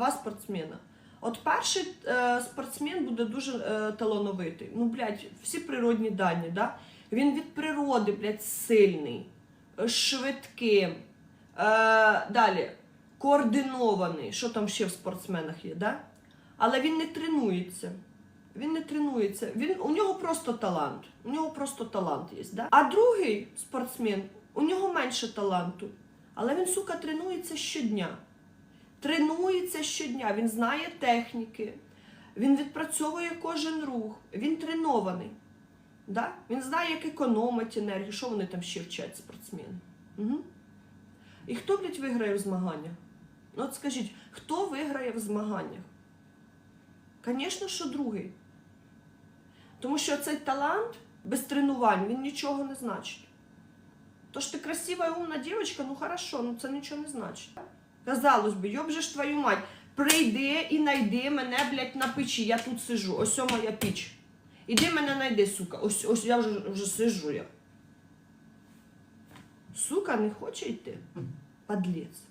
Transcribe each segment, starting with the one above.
два спортсмена. От перший е, спортсмен буде дуже е, талановитий. Ну, блядь, всі природні дані, да? Він від природи, блядь, сильний, е, швидкий. Е, далі, координований. Що там ще в спортсменах є, да? Але він не тренується. Він не тренується. Він, у нього просто талант. У нього просто талант є. Да? А другий спортсмен, у нього менше таланту. Але він, сука, тренується щодня. Тренується щодня, він знає техніки, він відпрацьовує кожен рух, він тренований. Да? Він знає, як економити енергію, що вони там ще вчать спортсмени. Угу. І хто, блядь, виграє в змаганнях? Ну от скажіть, хто виграє в змаганнях? Звісно, що другий. Тому що цей талант без тренувань він нічого не значить. То ж ти красива і умна дівчинка, ну хорошо, ну це нічого не значить. Казалось би, йоб же ж твою мать, прийди і найди мене, блядь, на печі, я тут сижу, ось моя піч. Іди мене найди, сука, ось, ось я вже, вже сижу я. Сука не хоче йти. Подлець.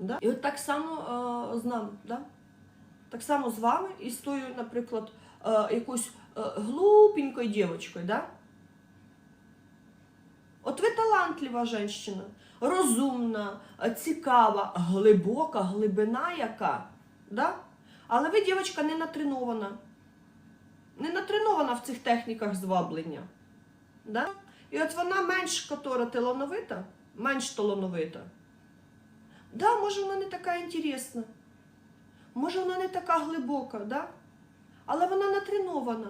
Да? І от так само е, з нами, да? так само з вами і з тою, наприклад, е, якоюсь е, глупенькою дівчинкою, да? От ви талантлива жінка, розумна, цікава, глибока, глибина яка. Да? Але ви, дівчинка, не натренована. Не натренована в цих техніках зваблення. Да? І от вона менш котора талановита, менш талановита. Да, може, вона не така інтересна. Може, вона не така глибока, да? але вона натренована.